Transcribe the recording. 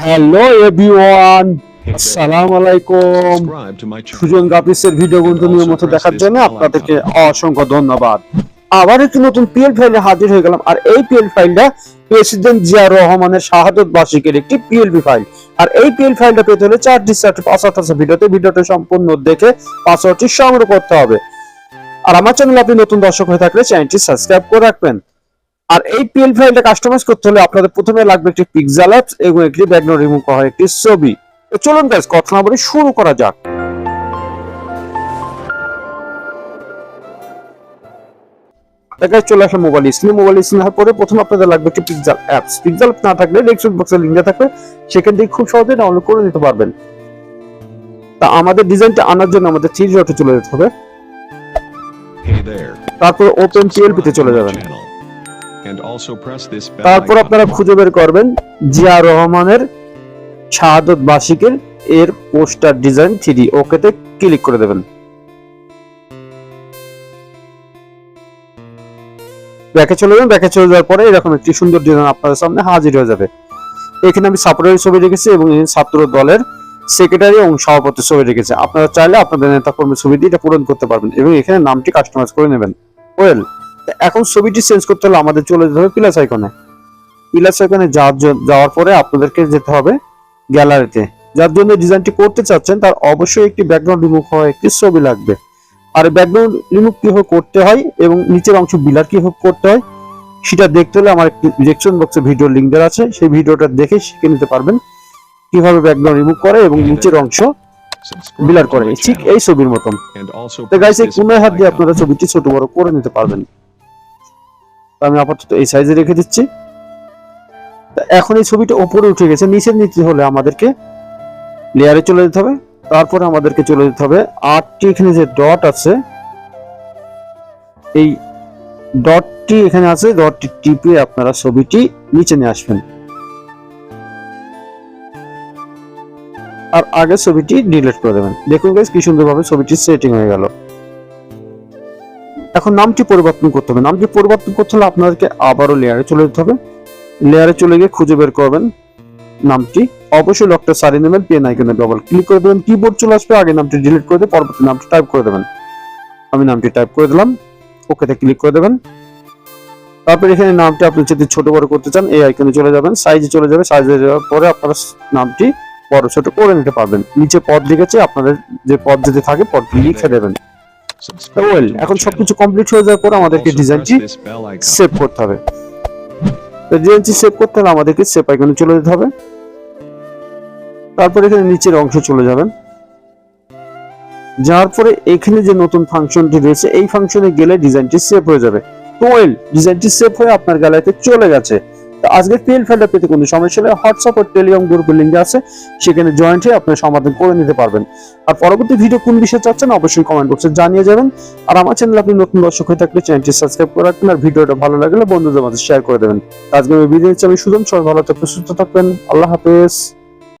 Hello everyone আসসালামু আলাইকুম. সুজন গ্রাফিক্সের ভিডিও বন্ধু নিয়মিত দেখার জন্য আপনাদেরকে অসংখ্য ধন্যবাদ। আবার একটি নতুন পিএল ফাইলে হাজির হয়ে গেলাম। আর এই পিএল ফাইলটা প্রেসিডেন্ট জিয়া রহমানের শাহাদত বার্ষিকের একটি পিএলবি ফাইল আর এই পিএল ফাইলটা পেতে হলে চারটি চারটি পাসওয়ার্ড আছে। ভিডিওতে ভিডিওটা সম্পূর্ণ দেখে পাসওয়ার্ডটি সংগ্রহ করতে হবে। আর আমার চ্যানেল আপনি নতুন দর্শক হয়ে থাকলে চ্যানেলটি সাবস্ক্রাইব করে রাখবেন। আর এই পিএল ফাইলটা কাস্টমাইজ করতে হলে আপনাদের প্রথমে লাগবে একটি পিক্সেল অ্যাপস এবং একটি ব্যাকগ্রাউন্ড রিমুভ করা একটি ছবি। তো চলুন গাইস কথা না বলে শুরু করা যাক। দেখায় চলে আসলে মোবাইল স্ক্রিন মোবাইল স্ক্রিন হওয়ার পরে প্রথম আপনাদের লাগবে একটি পিক্সেল অ্যাপস পিক্সেল না থাকলে ডেস্কটপ বক্সের লিঙ্ক থাকবে। সেখান থেকে খুব সহজে ডাউনলোড করে নিতে পারবেন। তা আমাদের ডিজাইনটা আনার জন্য আমাদের থ্রি ডটে চলে যেতে হবে। তারপর ওপেন পিএলপি তে Subscribe চলে যাবেন। তারপর আপনারা খুঁজে বের করবেন জিয়া রহমানের শাহাদত বার্ষিকের এর পোস্টার ডিজাইন থ্রি ওকেতে ক্লিক করে দেবেন। ব্যাকে চলে যাবেন ব্যাকে চলে যাওয়ার পরে এরকম একটি সুন্দর ডিজাইন আপনাদের সামনে হাজির হয়ে যাবে। এখানে আমি সাপোর্টের ছবি রেখেছি এবং ছাত্র দলের সেক্রেটারি এবং সভাপতির ছবি রেখেছি। আপনারা চাইলে আপনাদের নেতা কর্মীর ছবি দিয়ে এটা পূরণ করতে পারবেন এবং এখানে নামটি কাস্টমাইজ করে নেবেন। ওয়েল এখন ছবিটি চেঞ্জ করতে হলে আমাদের চলে যেতে হবে প্লাস আইকনে প্লাস আইকনে যাওয়ার পরে আপনাদেরকে যেতে হবে গ্যালারিতে যার জন্য ডিজাইনটি করতে চাচ্ছেন, তার অবশ্যই একটি ব্যাকগ্রাউন্ড রিমুভ হওয়া একটি ছবি লাগবে। আর ব্যাকগ্রাউন্ড রিমুভ কীভাবে করতে হয় এবং নিচের অংশ বিলার কীভাবে করতে হয়, সেটা দেখতে হলে আমার একটি ডিরেকশন বক্সে ভিডিও লিঙ্ক দেওয়া আছে। সেই ভিডিওটা দেখে শিখে নিতে পারবেন কীভাবে ব্যাকগ্রাউন্ড রিমুভ করে এবং নিচের অংশ বিলার করে। ঠিক এই ছবির মতন। তো গাইস এই কোনায় হাত দিয়ে আপনারা ছবিটি ছোট বড় করে নিতে পারবেন। আমি আপাতত এই সাইজে রেখে দিচ্ছি। এখন এই ছবিটা উপরে উঠে গেছে, নিচের নিচে হলে আমাদেরকে লেয়ারে চলে যেতে হবে। তারপরে আমাদেরকে চলে যেতে হবে, আটটি এখানে যে ডট আছে, এই ডটটি এখানে আছে ডটটি টিপে আপনারা ছবিটি নিচে নিয়ে আসবেন। আর আগে ছবিটি ডিলিট করে দেবেন। দেখুন গাইস কি সুন্দরভাবে ছবিটি সেটিং হয়ে গেল। এখন নামটি পরিবর্তন করতে হবে। নামটি পরিবর্তন করতে হলে আপনাদেরকে আবারও লেয়ারে চলে যেতে হবে। লেয়ারে চলে গিয়ে খুঁজে বের করবেন নামটি। অবশ্যই লকটা সারিয়ে নেবেন পেন আইকনে ডবল ক্লিক করে দেবেন কিবোর্ড চলে আসবে, আগে নামটি ডিলিট করে দিয়ে পরবর্তী নামটি টাইপ করে দেবেন। আমি নামটি টাইপ করে দিলাম ওকেতে ক্লিক করে দেবেন। তারপর এখানে নামটি আপনি যদি ছোট বড় করতে চান, এই আইকনে চলে যাবেন সাইজে চলে যাবে সাইজে যাওয়ার পরে আপনারা নামটি বড় ছোট করে নিতে পারবেন। নিচে পদ লিখেছে, আপনাদের যে পদ যদি থাকে, পদটি লিখে দেবেন। ওয়েল এখন সবকিছু কমপ্লিট হয়ে যাওয়ার পর আমাদেরকে ডিজাইনটি. সেভ করতে হবে। তো ডিজাইনটি সেভ করতে হলে আমাদেরকে সেভ আইকনে চলে যেতে হবে। তারপর এখানে নিচের অংশ চলে যাবেন। যাওয়ার পরে এখানে যে নতুন ফাংশনটি রয়েছে এই ফাংশনে গেলে ডিজাইনটি সেভ হয়ে যাবে। তো ওয়েল ডিজাইনটি সেভ হয়ে আপনার গ্যালারিতে চলে গেছে। আজকে পিএল ফাইলটা পেতে কোনো সমস্যা হলে হোয়াটসঅ্যাপ ও টেলিগ্রাম গ্রুপের লিঙ্ক আছে, সেখানে জয়েন্ট হয়ে আপনার সমাধান করে নিতে পারবেন। আর পরবর্তী ভিডিও কোন বিষয়ে চাচ্ছেন অবশ্যই কমেন্ট বক্সে জানিয়ে যাবেন। আর আমার চ্যানেল আপনি নতুন দর্শক হয়ে থাকলে চ্যানেলটি সাবস্ক্রাইব করে রাখবেন আর ভিডিওটা ভালো লাগলে বন্ধুদের মাঝে শেয়ার করে দেবেন। আজকে আমি বিদায় নিচ্ছি, আমি সুজন, সবাই ভালো থাকবেন, সুস্থ থাকবেন, আল্লাহ হাফেজ।